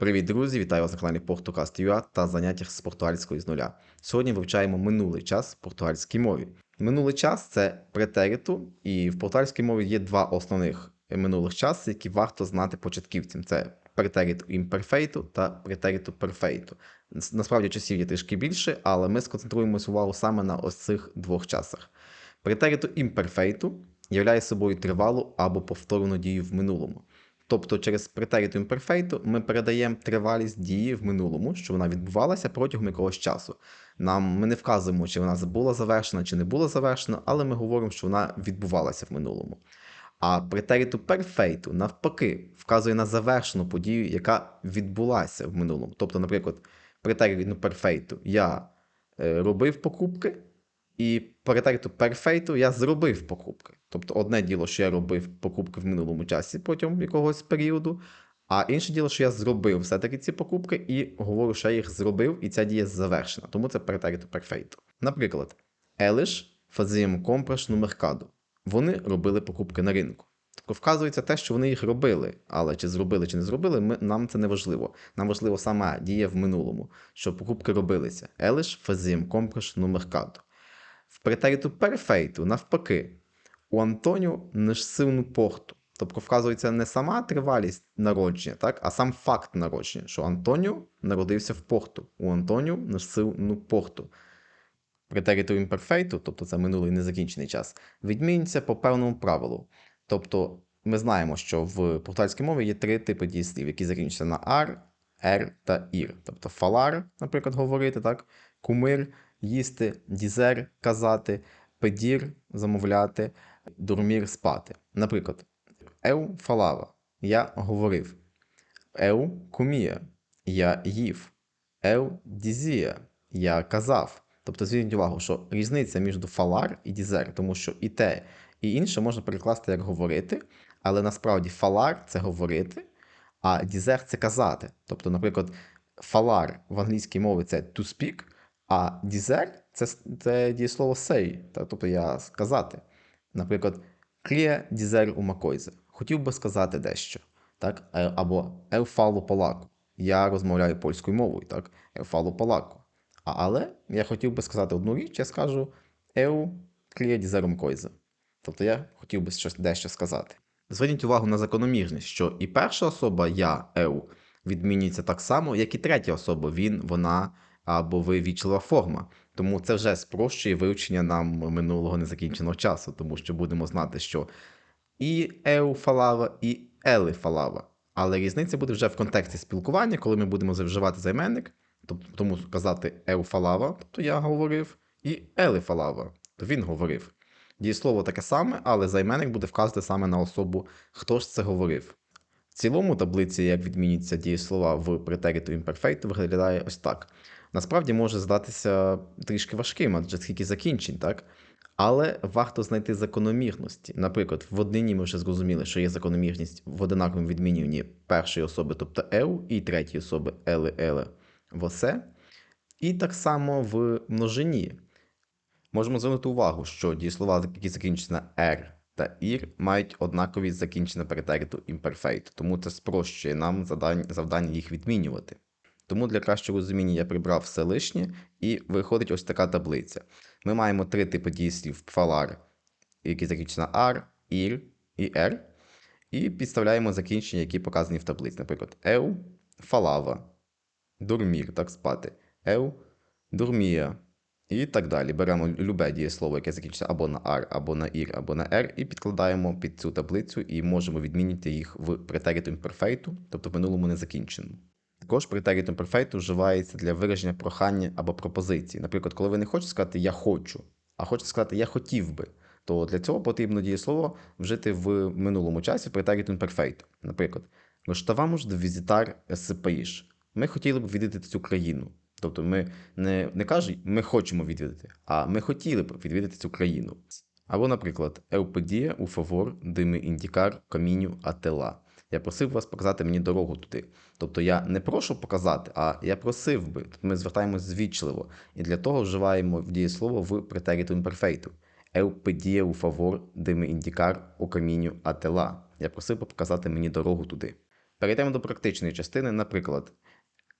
Привіт, друзі! Вітаю вас на каналі Portucast.ua та заняттях з португальської з нуля. Сьогодні вивчаємо минулий час в португальській мові. Минулий час це претериту, і в португальській мові є два основних минулих часи, які варто знати початківцям: це претериту імперфейту та претериту перфейту. Насправді часів є трішки більше, але ми сконцентруємося увагу саме на ось цих двох часах. Претериту імперфейту являє собою тривалу або повторну дію в минулому. Тобто через претериту імперфейту ми передаємо тривалість дії в минулому, що вона відбувалася протягом якогось часу. Нам ми не вказуємо, чи вона була завершена, чи не була завершена, але ми говоримо, що вона відбувалася в минулому. А претериту перфейту, навпаки, вказує на завершену подію, яка відбулася в минулому. Тобто, наприклад, претериту перфейту я е, робив покупки. І перетерту перфейту я зробив покупки. Тобто, одне діло, що я робив покупки в минулому часі протягом якогось періоду, а інше діло, що я зробив все-таки ці покупки і говорю, що я їх зробив, і ця дія завершена. Тому це перетерту перфейту. Наприклад, Елиш faziam compras no mercado. Вони робили покупки на ринку. Тобто вказується те, що вони їх робили, але чи зробили, чи не зробили, ми, нам це не важливо. Нам важливо сама дія в минулому, що покупки робилися. Елиш faziam compras no mercado. Претериту перфейту, навпаки, у Антонію нешсивну порту. Тобто вказується не сама тривалість народження, так, а сам факт народження, що Антоніо народився в порту. У Антоніо нешсивну порту. Претериту імперфейту, тобто це минулий незакінчений час, відмінюється по певному правилу. Тобто ми знаємо, що в португальській мові є три типи дієслів, які закінчуються на ар, ер та ір. Тобто фалар, наприклад, говорити, так, кумир їсти, дізер казати, педір замовляти, дурмір спати. Наприклад, Еу фалава я говорив. Еу кумія я їв. Еу дізія я казав. Тобто зверніть увагу, що різниця між фалар і дізер, тому що і те, і інше можна перекласти як говорити, але насправді фалар це говорити, а дізер це казати. Тобто, наприклад, фалар в англійській мові це to speak, а дізер це це дієслово say, тобто я сказати. Наприклад, кріє дізер у макойзе. Хотів би сказати дещо. так? Або eu falo polaco. Я розмовляю польською мовою, так? Falo. А, але я хотів би сказати одну річ, я скажу eu кріє дізер у макойзе. Тобто я хотів би щось дещо сказати. Зверніть увагу на закономірність, що і перша особа я, eu, відмінюється так само, як і третя особа, він, вона або ви вічлива форма. Тому це вже спрощує вивчення нам минулого незакінченого часу, тому що будемо знати, що і еуфалава, і елифалава. Але різниця буде вже в контексті спілкування, коли ми будемо вживати займенник, тобто тому казати еуфалава, тобто я говорив, і елифалава, то він говорив. Дієслово таке саме, але займенник буде вказувати саме на особу, хто ж це говорив. В цілому таблиці, як відмінюються дієслова в претериту імперфейту, виглядає ось так насправді може здатися трішки важким, адже скільки закінчень, так? Але варто знайти закономірності. Наприклад, в однині ми вже зрозуміли, що є закономірність в одинаковому відмінюванні першої особи, тобто еу, і третьої особи ели, еле, восе. І так само в множині. Можемо звернути увагу, що дієслова, які закінчуються на «р» та «ір», мають однакові закінчення перетериту імперфейт, тому це спрощує нам завдання їх відмінювати. Тому для кращого розуміння я прибрав все лишнє, і виходить ось така таблиця. Ми маємо три типи дійслів фалар, які закінчуються на ар, ір і ер. І підставляємо закінчення, які показані в таблиці. Наприклад, еу, фалава, дурмір, так спати, еу, дурмія. І так далі. Беремо любе дієслово, яке закінчується або на ар, або на ір, або на ер, і підкладаємо під цю таблицю і можемо відмінити їх в претериту імперфейту, тобто в минулому незакінченому. Також претерітум перфейту вживається для вираження прохання або пропозиції. Наприклад, коли ви не хочете сказати Я хочу, а хочете сказати Я хотів би, то для цього потрібно дієслово вжити в минулому часі претерітум перфейту. Наприклад, Гоштавамуш до візитар СПІШ. Ми хотіли б відвідати цю країну. Тобто ми не не кажемо, ми хочемо відвідати, а ми хотіли б відвідати цю країну. Або, наприклад, Еупедія у фавор дими індікар каміню атела. Я просив вас показати мені дорогу туди. Тобто я не прошу показати, а я просив би. Тобто ми звертаємось звічливо. І для того вживаємо в дієслово в претериту імперфейту. Eu pedia o favor de me indicar o. Я просив би показати мені дорогу туди. Перейдемо до практичної частини, наприклад,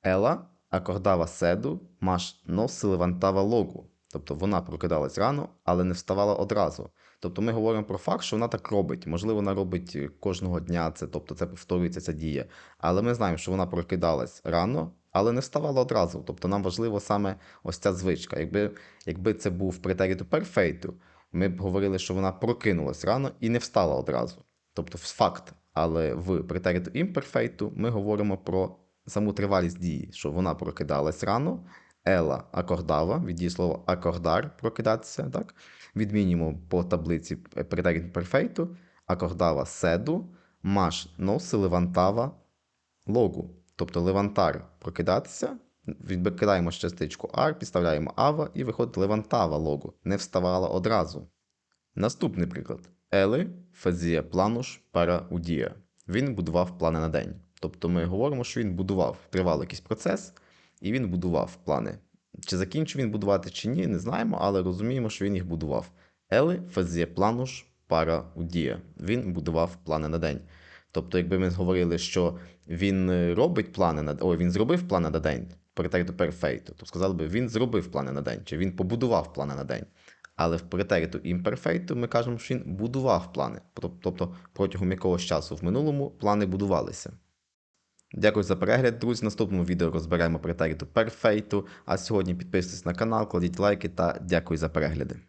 Ела акордава седу, маш носи левантава логу. Тобто вона прокидалась рано, але не вставала одразу. Тобто ми говоримо про факт, що вона так робить. Можливо, вона робить е, кожного дня це, тобто це повторюється ця дія. Але ми знаємо, що вона прокидалась рано, але не вставала одразу. Тобто нам важливо саме ось ця звичка. Якби, якби це був претеріту перфейту, ми б говорили, що вона прокинулась рано і не встала одразу. Тобто факт. Але в претеріту імперфейту ми говоримо про саму тривалість дії, що вона прокидалась рано, ела акордава, від дії слова акордар прокидатися, так? Відмінюємо по таблиці претеріт перфейту, акордава седу, маш носи левантава логу. Тобто левантар прокидатися, відкидаємо частичку ар, підставляємо ава і виходить левантава логу. Не вставала одразу. Наступний приклад. Ели фазія плануш пара удія. Він будував плани на день. Тобто ми говоримо, що він будував, тривав якийсь процес, і він будував плани. Чи закінчив він будувати, чи ні, не знаємо, але розуміємо, що він їх будував. Ели фазія плануш пара удія. Він будував плани на день. Тобто, якби ми говорили, що він е, робить плани на ой, він зробив плани на день, претериту перфейту, то сказали би, він зробив плани на день, чи він побудував плани на день. Але в претериту імперфейту ми кажемо, що він будував плани. Тобто протягом якогось часу в минулому плани будувалися. Дякую за перегляд, друзі. В наступному відео розберемо претериту перфейту. А сьогодні підписуйтесь на канал, кладіть лайки та дякую за перегляди.